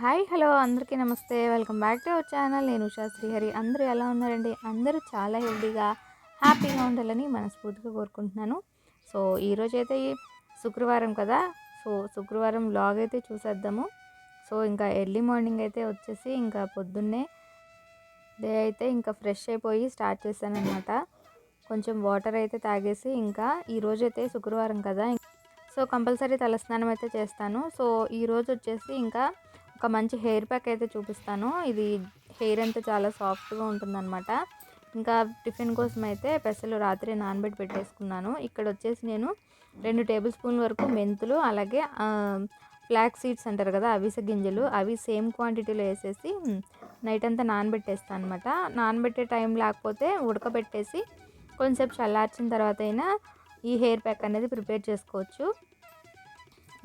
Hi hello అందరికీ namaste. Welcome back to our channel. నేను ఉషా శ్రీహరి. అందరూ ఎలా ఉన్నారండి? అందరూ చాలా హెల్దీగా హ్యాపీగా ఉండాలని మనస్ఫూర్తిగా కోరుకుంటున్నాను. సో ఈరోజు అయితే శుక్రవారం కదా. సో శుక్రవారం లాగ్ అయితే చూసేద్దాము. సో ఇంకా ఎర్లీ మార్నింగ్ అయితే వచ్చేసి ఇంకా పొద్దున్నే డే అయితే ఇంకా ఫ్రెష్ అయిపోయి స్టార్ట్ చేశానన్నమాట. కొంచెం వాటర్ అయితే తాగేసి ఇంకా ఈరోజు అయితే శుక్రవారం కదా. సో కంపల్సరీ తలస్నానం అయితే చేస్తాను. సో ఈరోజు వచ్చేసి ఇంకా ఒక మంచి హెయిర్ ప్యాక్ అయితే చూపిస్తాను. ఇది హెయిర్ అంతా చాలా సాఫ్ట్గా ఉంటుందన్నమాట. ఇంకా టిఫిన్ కోసం అయితే పెసలు రాత్రి నానబెట్టి పెట్టేసుకున్నాను. ఇక్కడ వచ్చేసి నేను రెండు టేబుల్ స్పూన్ వరకు మెంతులు అలాగే ఫ్లాక్ సీడ్స్ అంటారు కదా అవిసె గింజలు. అవి సేమ్ క్వాంటిటీలో వేసేసి నైట్ అంతా నానబెట్టేస్తాను అనమాట నానబెట్టే టైం లేకపోతే ఉడకబెట్టేసి కొంచెంసేపు చల్లార్చిన తర్వాత అయినా ఈ హెయిర్ ప్యాక్ అనేది ప్రిపేర్ చేసుకోవచ్చు.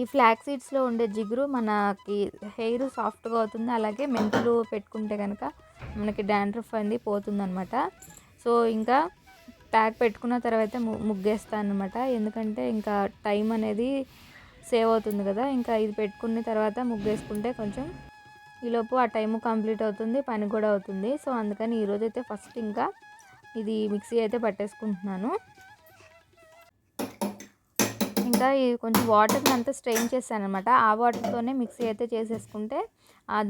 ఈ ఫ్లాక్ సీడ్స్లో ఉండే జిగురు మనకి హెయిర్ సాఫ్ట్గా అవుతుంది. అలాగే మెంతులు పెట్టుకుంటే కనుక మనకి డాండ్రఫ్ అనేది పోతుందన్నమాట. సో ఇంకా ప్యాక్ పెట్టుకున్న తర్వాత ముగ్గేస్తాను అనమాట ఎందుకంటే ఇంకా టైం అనేది సేవ్ అవుతుంది కదా. ఇంకా ఇది పెట్టుకున్న తర్వాత ముగ్గేసుకుంటే కొంచెం ఈలోపు ఆ టైం కంప్లీట్ అవుతుంది పని కూడా అవుతుంది. సో అందుకని ఈరోజు అయితే ఫస్ట్ ఇంకా ఇది మిక్సీ అయితే పట్టేసుకుంటున్నాను. ఇంకా ఈ కొంచెం వాటర్ని అంతా స్ట్రెయిన్ చేశాను అనమాట ఆ వాటర్తోనే మిక్సీ అయితే చేసేసుకుంటే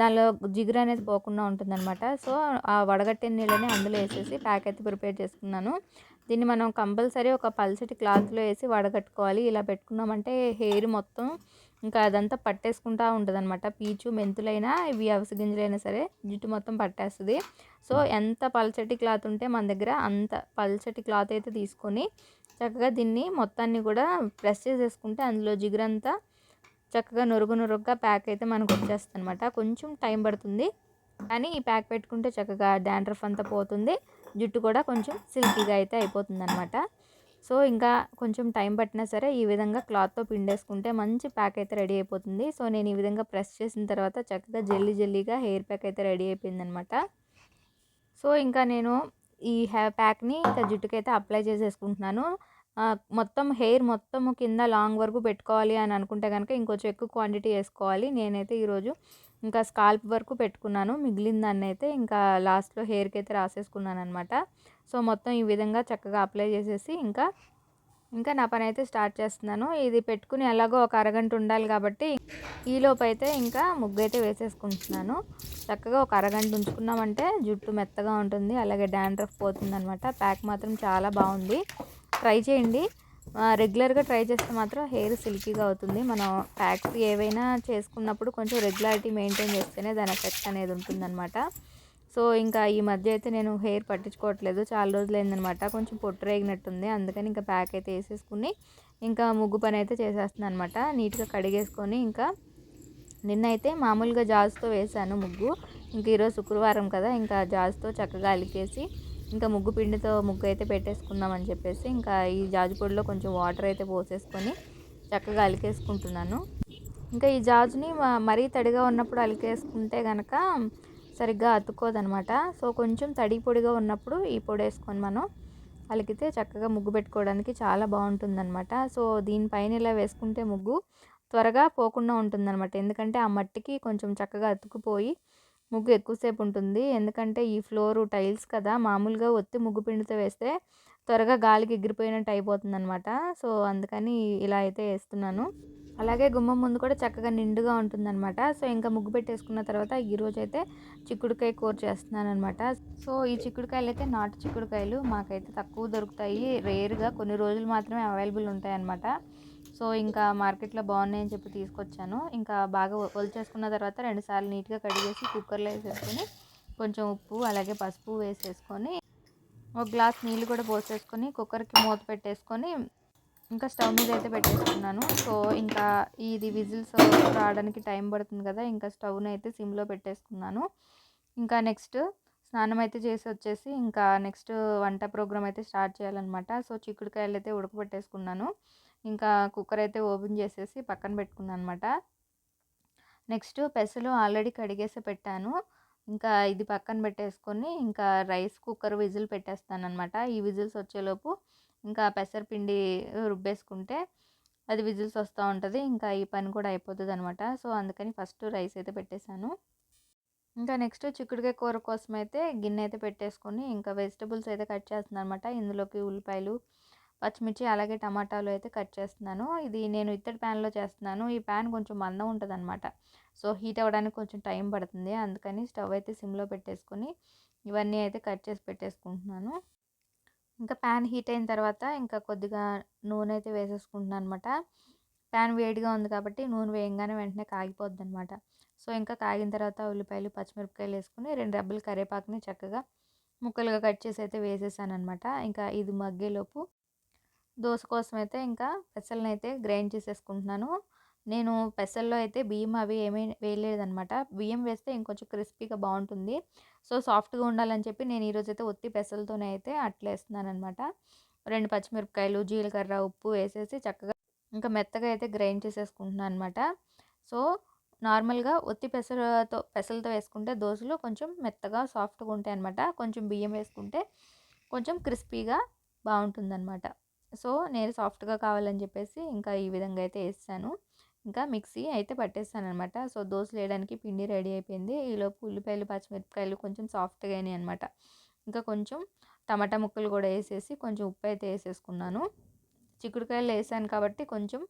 దానిలో జిగురు అనేది పోకుండా ఉంటుందన్నమాట. సో ఆ వడగట్టిన నీళ్ళని అందులో వేసేసి ప్యాక్ అయితే ప్రిపేర్ చేసుకున్నాను. దీన్ని మనం కంపల్సరీ ఒక పల్సటి క్లాత్లో వేసి వడగట్టుకోవాలి. ఇలా పెట్టుకున్నామంటే హెయిర్ మొత్తం ఇంకా అదంతా పట్టేసుకుంటా ఉంటుంది అనమాట పీచు మెంతులైనా ఇవి అవిసె గింజలైనా సరే జుట్టు మొత్తం పట్టేస్తుంది. సో ఎంత పల్చటి క్లాత్ ఉంటే మన దగ్గర అంత పల్చటి క్లాత్ అయితే తీసుకొని చక్కగా దీన్ని మొత్తాన్ని కూడా ప్రెస్ చేసేసుకుంటే అందులో జిగురంతా చక్కగా నురుగు నురుగ్గా ప్యాక్ అయితే మనకు వచ్చేస్తుంది అనమాట కొంచెం టైం పడుతుంది. కానీ ఈ ప్యాక్ పెట్టుకుంటే చక్కగా డాండ్రఫ్ అంతా పోతుంది. జుట్టు కూడా కొంచెం సిల్కీగా అయితే అయిపోతుంది అనమాట సో ఇంకా కొంచెం టైం పట్టినా సరే ఈ విధంగా క్లాత్తో పిండేసుకుంటే మంచి ప్యాక్ అయితే రెడీ అయిపోతుంది. సో నేను ఈ విధంగా ప్రెస్ చేసిన తర్వాత చక్కగా జల్లీ జల్లీగా హెయిర్ ప్యాక్ అయితే రెడీ అయిపోయింది అనమాట సో ఇంకా నేను ఈ హెయిర్ ప్యాక్ని ఇంకా జుట్టుకైతే అప్లై చేసేసుకుంటున్నాను. మొత్తం హెయిర్ మొత్తం కింద లాంగ్ వరకు పెట్టుకోవాలి అని అనుకుంటే కనుక ఇంకొంచెం ఎక్కువ క్వాంటిటీ వేసుకోవాలి. నేనైతే ఈరోజు ఇంకా స్కాల్ప్ వరకు పెట్టుకున్నాను. మిగిలిన దాన్ని అయితే ఇంకా లాస్ట్లో హెయిర్కి అయితే రాసేసుకున్నాను అనమాట సో మొత్తం ఈ విధంగా చక్కగా అప్లై చేసేసి ఇంకా ఇంకా నా పని అయితే స్టార్ట్ చేస్తున్నాను. ఇది పెట్టుకుని ఎలాగో ఒక అరగంట ఉండాలి కాబట్టి ఈలోపు అయితే ఇంకా ముగ్గు అయితే వేసేసుకుంటున్నాను. చక్కగా ఒక అరగంట ఉంచుకున్నామంటే జుట్టు మెత్తగా ఉంటుంది. అలాగే డాండ్రఫ్ పోతుంది అనమాట ప్యాక్ మాత్రం చాలా బాగుంది. ట్రై చేయండి. రెగ్యులర్గా ట్రై చేస్తే మాత్రం హెయిర్ సిల్కీగా అవుతుంది. మనం ప్యాక్స్ ఏవైనా చేసుకున్నప్పుడు కొంచెం రెగ్యులారిటీ మెయింటైన్ చేస్తేనే దాని ఎఫెక్ట్ అనేది ఉంటుందన్నమాట. సో ఇంకా ఈ మధ్య అయితే నేను హెయిర్ పట్టించుకోవట్లేదు. చాలా రోజులైందనమాట. కొంచెం పొట్టు రేగినట్టుంది. అందుకని ఇంకా ప్యాక్ అయితే వేసేసుకుని ఇంకా ముగ్గు పని అయితే చేసేస్తున్నాను అనమాట నీట్గా కడిగేసుకొని ఇంకా నిన్న అయితే మామూలుగా జాజ్తో వేసాను ముగ్గు. ఇంకా ఈరోజు శుక్రవారం కదా ఇంకా జాజ్తో చక్కగా అలికేసి ఇంకా ముగ్గు పిండితో ముగ్గు అయితే పెట్టేసుకుందామని చెప్పేసి ఇంకా ఈ జాజు పొడిలో కొంచెం వాటర్ అయితే పోసేసుకొని చక్కగా అలికేసుకుంటున్నాను. ఇంకా ఈ జాజుని మరీ తడిగా ఉన్నప్పుడు అలికేసుకుంటే కనుక సరిగ్గా అతుక్కోదనమాట. సో కొంచెం తడి పొడిగా ఉన్నప్పుడు ఈ పొడి వేసుకొని మనం అలికితే చక్కగా ముగ్గు పెట్టుకోవడానికి చాలా బాగుంటుందన్నమాట సో దీనిపైన ఇలా వేసుకుంటే ముగ్గు త్వరగా పోకుండా ఉంటుందన్నమాట ఎందుకంటే ఆ మట్టికి కొంచెం చక్కగా అతుకుపోయి ముగ్గు ఎక్కువసేపు ఉంటుంది. ఎందుకంటే ఈ ఫ్లోరు టైల్స్ కదా మామూలుగా ఒత్తి ముగ్గు పిండితో వేస్తే త్వరగా గాలికి ఎగిరిపోయినట్టు అయిపోతుంది అనమాట సో అందుకని ఇలా అయితే వేస్తున్నాను. అలాగే గుమ్మం ముందు కూడా చక్కగా నిండుగా ఉంటుందన్నమాట. సో ఇంకా ముగ్గు పెట్టేసుకున్న తర్వాత ఈరోజు అయితే చిక్కుడుకాయ కూర చేస్తున్నాను అనమాట సో ఈ చిక్కుడుకాయలు అయితే నాటు చిక్కుడుకాయలు మాకైతే తక్కువ దొరుకుతాయి. రేర్గా కొన్ని రోజులు మాత్రమే అవైలబుల్ ఉంటాయన్నమాట. సో ఇంకా మార్కెట్లో బాగున్నాయని చెప్పి తీసుకొచ్చాను. ఇంకా బాగా ఒలిచేసుకున్న తర్వాత రెండుసార్లు నీట్గా కడిగేసి కుక్కర్లో వేసేసుకొని కొంచెం ఉప్పు అలాగే పసుపు వేసేసుకొని ఒక గ్లాస్ నీళ్ళు కూడా పోసేసుకొని కుక్కర్కి మూత పెట్టేసుకొని ఇంకా స్టవ్ మీద అయితే పెట్టేసుకున్నాను. సో ఇంకా ఇది విజిల్స్ రావడానికి టైం పడుతుంది కదా ఇంకా స్టవ్ని అయితే సిమ్లో పెట్టేసుకున్నాను. ఇంకా నెక్స్ట్ స్నానం అయితే చేసి వచ్చేసి ఇంకా నెక్స్ట్ వంట ప్రోగ్రామ్ అయితే స్టార్ట్ చేయాలన్నమాట. సో చిక్కుడుకాయలు అయితే ఉడకబెట్టేసుకున్నాను. ఇంకా కుక్కర్ అయితే ఓపెన్ చేసేసి పక్కన పెట్టుకున్నాను అనమాట నెక్స్ట్ పెసలు ఆల్రెడీ కడిగేసి పెట్టాను. ఇంకా ఇది పక్కన పెట్టేసుకొని ఇంకా రైస్ కుక్కర్ విజిల్ పెట్టేస్తాను అనమాట ఈ విజిల్స్ వచ్చేలోపు ఇంకా పెసరపిండి రుబ్బేసుకుంటే అది విజిల్స్ వస్తూ ఉంటుంది. ఇంకా ఈ పని కూడా అయిపోతుంది అనమాట సో అందుకని ఫస్ట్ రైస్ అయితే పెట్టేశాను. ఇంకా నెక్స్ట్ చిక్కుడుకాయ కూర కోసం అయితే గిన్నె అయితే పెట్టేసుకొని ఇంకా వెజిటబుల్స్ అయితే కట్ చేస్తున్నాను అనమాట ఇందులోకి ఉల్లిపాయలు పచ్చిమిర్చి అలాగే టమాటాలు అయితే కట్ చేస్తున్నాను. ఇది నేను ఇత్తడి ప్యాన్లో చేస్తున్నాను. ఈ ప్యాన్ కొంచెం మందం ఉంటుంది అనమాట సో హీట్ అవ్వడానికి కొంచెం టైం పడుతుంది. అందుకని స్టవ్ అయితే సిమ్లో పెట్టేసుకొని ఇవన్నీ అయితే కట్ చేసి పెట్టేసుకుంటున్నాను. ఇంకా ప్యాన్ హీట్ అయిన తర్వాత ఇంకా కొద్దిగా నూనె అయితే వేసేసుకుంటున్నాను అనమాట ప్యాన్ వేడిగా ఉంది కాబట్టి నూనె వేయంగానే వెంటనే కాగిపోద్ది అనమాట సో ఇంకా కాగిన తర్వాత ఉల్లిపాయలు పచ్చిమిరపకాయలు వేసుకుని రెండు రెబ్బలు కరివేపాకుని చక్కగా ముక్కలుగా కట్ చేసి అయితే వేసేసాను అనమాట ఇంకా ఇది మగ్గేలోపు దోశ కోసం అయితే ఇంకా పెసలను అయితే గ్రైండ్ చేసేసుకుంటున్నాను. నేను పెసల్లో అయితే బియ్యం అవి ఏమీ వేయలేదనమాట బియ్యం వేస్తే ఇంకొంచెం క్రిస్పీగా బాగుంటుంది. సో సాఫ్ట్గా ఉండాలని చెప్పి నేను ఈరోజు అయితే ఒత్తి పెసలతోనే అయితే అట్లేస్తున్నాను అనమాట రెండు పచ్చిమిరపకాయలు జీలకర్ర ఉప్పు వేసేసి చక్కగా ఇంకా మెత్తగా అయితే గ్రైండ్ చేసేసుకుంటున్నాను అనమాట సో నార్మల్గా ఒత్తి పెసలతో పెసలతో వేసుకుంటే దోశలు కొంచెం మెత్తగా సాఫ్ట్గా ఉంటాయి అనమాట కొంచెం బియ్యం వేసుకుంటే కొంచెం క్రిస్పీగా బాగుంటుందన్నమాట. సో నేను సాఫ్ట్గా కావాలని చెప్పేసి ఇంకా ఈ విధంగా అయితే వేసాను. ఇంకా మిక్సీ అయితే పట్టేస్తానమాట సో దోశలు వేయడానికి పిండి రెడీ అయిపోయింది. ఈలోపు ఉల్లిపాయలు పచ్చిమిరపకాయలు కొంచెం సాఫ్ట్గా అయినాయి అనమాట ఇంకా కొంచెం టమాటా ముక్కలు కూడా వేసేసి కొంచెం ఉప్పు అయితే వేసేసుకున్నాను. చిక్కుడుకాయలు వేసాను కాబట్టి కొంచెం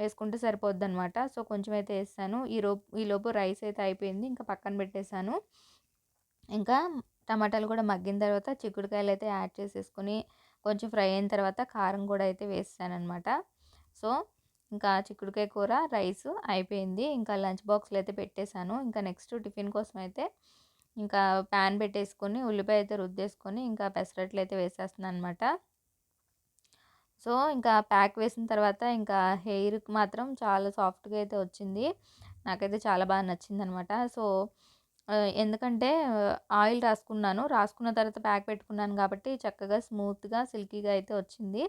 వేసుకుంటే సరిపోద్ది అనమాట సో కొంచెం అయితే వేసాను. ఈ ఈలోపు రైస్ అయితే అయిపోయింది. ఇంకా పక్కన పెట్టేశాను ఇంకా టమాటాలు కూడా మగ్గిన తర్వాత చిక్కుడుకాయలు అయితే యాడ్ చేసేసుకొని కొంచెం ఫ్రై అయిన తర్వాత కారం కూడా అయితే వేస్తానమాట సో ఇంకా చిక్కుడుకాయ కూర రైస్ అయిపోయింది. ఇంకా లంచ్ బాక్స్లో అయితే పెట్టేశాను. ఇంకా నెక్స్ట్ టిఫిన్ కోసం అయితే ఇంకా ప్యాన్ పెట్టేసుకొని ఉల్లిపాయ అయితే రుద్దేసుకొని ఇంకా పెసరట్లు అయితే వేసేస్తున్నాను అనమాట సో ఇంకా ప్యాక్ వేసిన తర్వాత ఇంకా హెయిర్కి మాత్రం చాలా సాఫ్ట్గా అయితే వచ్చింది. నాకైతే చాలా బాగా నచ్చింది అనమాట సో ఎందుకంటే ఆయిల్ రాసుకున్నాను. రాసుకున్న తర్వాత ప్యాక్ పెట్టుకున్నాను కాబట్టి చక్కగా స్మూత్గా సిల్కీగా అయితే వచ్చింది.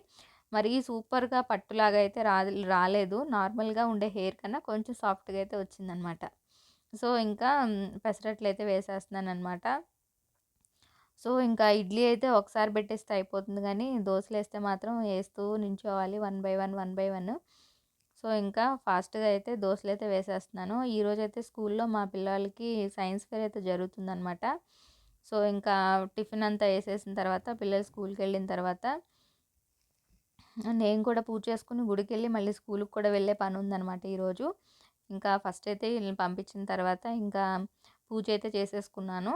మరీ సూపర్గా పట్టులాగా అయితే రా రాలేదు. నార్మల్గా ఉండే హెయిర్ కన్నా కొంచెం సాఫ్ట్గా అయితే వచ్చిందనమాట. సో ఇంకా పెసరట్లు అయితే వేసేస్తున్నాను అనమాట సో ఇంకా ఇడ్లీ అయితే ఒకసారి పెట్టేస్తే అయిపోతుంది కానీ దోశలు వేస్తే మాత్రం వేస్తూ నించోవాలి one by one one by one. So ఇంకా ఫాస్ట్గా అయితే దోశలు అయితే వేసేస్తున్నాను. ఈరోజు అయితే స్కూల్లో మా పిల్లలకి సైన్స్ ఫేర్ అయితే జరుగుతుందనమాట. సో ఇంకా టిఫిన్ అంతా వేసేసిన తర్వాత పిల్లలు స్కూల్కి వెళ్ళిన తర్వాత నేను కూడా పూజ చేసుకుని గుడికి వెళ్ళి మళ్ళీ స్కూల్కి కూడా వెళ్ళే పని ఉందనమాట ఈరోజు. ఇంకా ఫస్ట్ అయితే వీళ్ళని పంపించిన తర్వాత ఇంకా పూజ అయితే చేసేసుకున్నాను.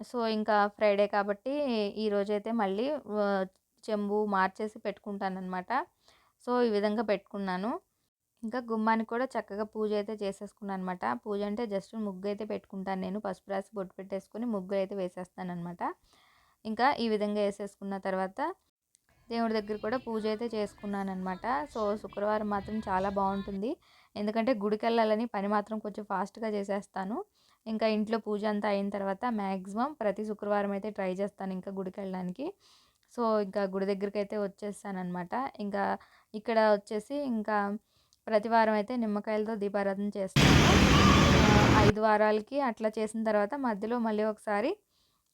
సో ఇంకా ఫ్రైడే కాబట్టి ఈరోజైతే మళ్ళీ చెంబు మార్చేసి పెట్టుకుంటానమాట సో ఈ విధంగా పెట్టుకున్నాను. ఇంకా గుమ్మానికి కూడా చక్కగా పూజ అయితే చేసేసుకున్నాను అనమాట పూజ అంటే జస్ట్ ముగ్గు అయితే పెట్టుకుంటాను నేను. పసుపు రాసి బొట్టు పెట్టేసుకుని ముగ్గు అయితే వేసేస్తాను అనమాట ఇంకా ఈ విధంగా వేసేసుకున్న తర్వాత దేవుడి దగ్గర కూడా పూజ అయితే చేసుకున్నానమాట సో శుక్రవారం మాత్రం చాలా బాగుంటుంది. ఎందుకంటే గుడికి వెళ్ళాలని పని మాత్రం కొంచెం ఫాస్ట్గా చేసేస్తాను. ఇంకా ఇంట్లో పూజ అంతా అయిన తర్వాత మ్యాక్సిమం ప్రతి శుక్రవారం అయితే ట్రై చేస్తాను ఇంకా గుడికి వెళ్ళడానికి సో ఇంకా గుడి దగ్గరికి అయితే వచ్చేస్తానమాట ఇంకా ఇక్కడ వచ్చేసి ఇంకా ప్రతి వారం అయితే నిమ్మకాయలతో దీపారాధన చేస్తాను. ఐదు వారాలకి అట్లా చేసిన తర్వాత మధ్యలో మళ్ళీ ఒకసారి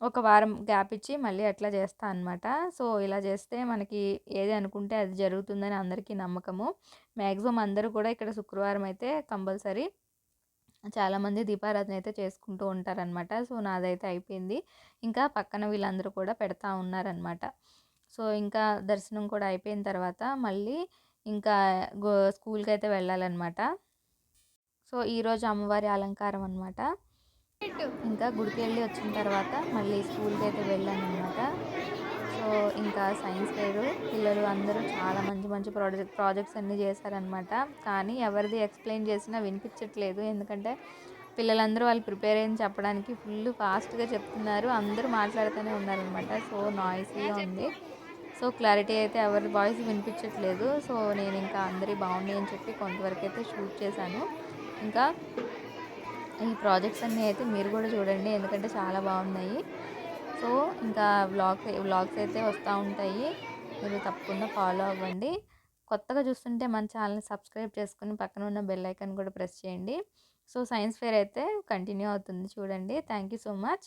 ఒక వారం గ్యాప్ ఇచ్చి మళ్ళీ అట్లా చేస్తా అనమాట సో ఇలా చేస్తే మనకి ఏది అనుకుంటే అది జరుగుతుందని అందరికీ నమ్మకము. మ్యాక్సిమం అందరూ కూడా ఇక్కడ శుక్రవారం అయితే కంపల్సరీ చాలామంది దీపారాధన అయితే చేసుకుంటూ ఉంటారనమాట సో నాదైతే అయిపోయింది. ఇంకా పక్కన వీళ్ళందరూ కూడా పెడతా ఉన్నారనమాట సో ఇంకా దర్శనం కూడా అయిపోయిన తర్వాత మళ్ళీ ఇంకా గో స్కూల్కి అయితే వెళ్ళాలన్నమాట. సో ఈరోజు అమ్మవారి అలంకారం అనమాట ఇంకా గుడికి వెళ్ళి వచ్చిన తర్వాత మళ్ళీ స్కూల్కి అయితే వెళ్ళాను అనమాట సో ఇంకా సైన్స్ ఫేర్ పిల్లలు అందరూ చాలా మంచి మంచి ప్రాజెక్ట్ ప్రాజెక్ట్స్ అన్నీ చేశారనమాట కానీ ఎవరిది ఎక్స్ప్లెయిన్ చేసినా వినిపించట్లేదు. ఎందుకంటే పిల్లలందరూ వాళ్ళు ప్రిపేర్ అయ్యి చెప్పడానికి ఫుల్ ఫాస్ట్గా చెప్తున్నారు. అందరూ మాట్లాడుతూనే ఉన్నారనమాట సో నాయిసీగా ఉంది. సో క్లారిటీ అయితే ఎవరి వాయిస్ వినిపించట్లేదు. సో నేను ఇంకా అందరి బాగున్నాయి అని చెప్పి కొంతవరకు అయితే షూట్ చేశాను. ఇంకా ఈ ప్రాజెక్ట్స్ అన్నీ అయితే మీరు కూడా చూడండి ఎందుకంటే చాలా బాగున్నాయి. సో ఇంకా వ్లాగ్స్ వ్లాగ్స్ అయితే వస్తూ ఉంటాయి. మీరు తప్పకుండా ఫాలో అవ్వండి. కొత్తగా చూస్తుంటే మన ఛానల్ని సబ్స్క్రైబ్ చేసుకుని పక్కన ఉన్న బెల్ ఐకాన్ కూడా ప్రెస్ చేయండి. సో సైన్స్ ఫేర్ అయితే కంటిన్యూ అవుతుంది చూడండి. Thank you so much.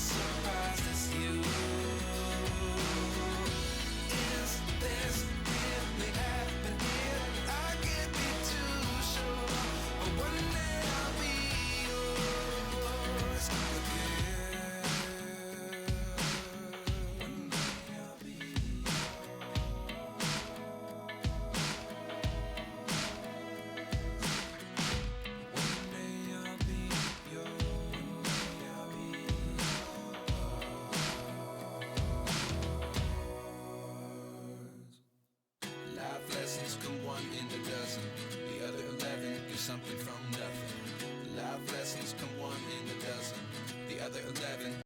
Surprises you.